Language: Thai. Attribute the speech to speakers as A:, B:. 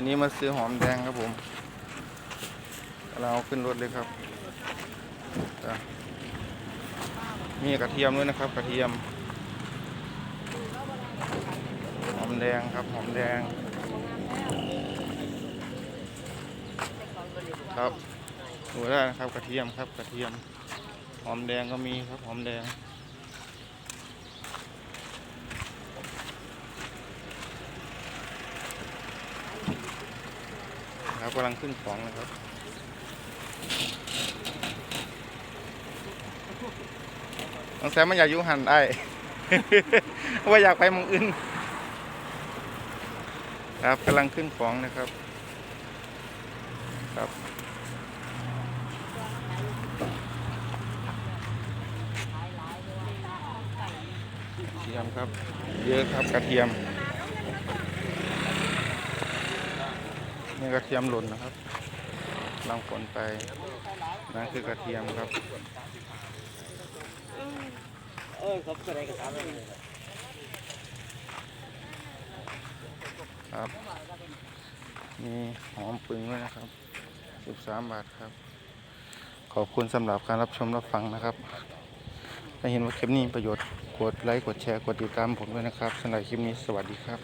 A: วันนี้มาซื้อหอมแดงครับผมเราเอาขึ้นรถเลยครับ มีกระเทียมด้วยนะครับ กระเทียม หอมแดงครับ หอมแดง ครับดูได้นะครับ กระเทียมครับ กระเทียม หอมแดงก็มีครับ หอมแดง ครับ กำลังขึ้นของนะครับน้องแซมมันอยากยุ่หันไอ้ว่าอยากไปมองอื่นครับกำลังขึ้นของนะครับ ครับกระเทียมครับ เยอะครับกระเทียม นี่กระเทียมหล่นนะครับกำลังฝนไปนั่นคือกระเทียมครับ
B: เออครับอะไรก็ตามเลย
A: ครับ มีหอมปึงด้วยนะครับ 13 บาทครับ ขอบคุณสำหรับการรับชมรับฟังนะครับ ถ้าเห็นว่าคลิปนี้ประโยชน์ กดไลค์ กดแชร์ กดติดตามผมด้วยนะครับสำหรับคลิปนี้สวัสดีครับ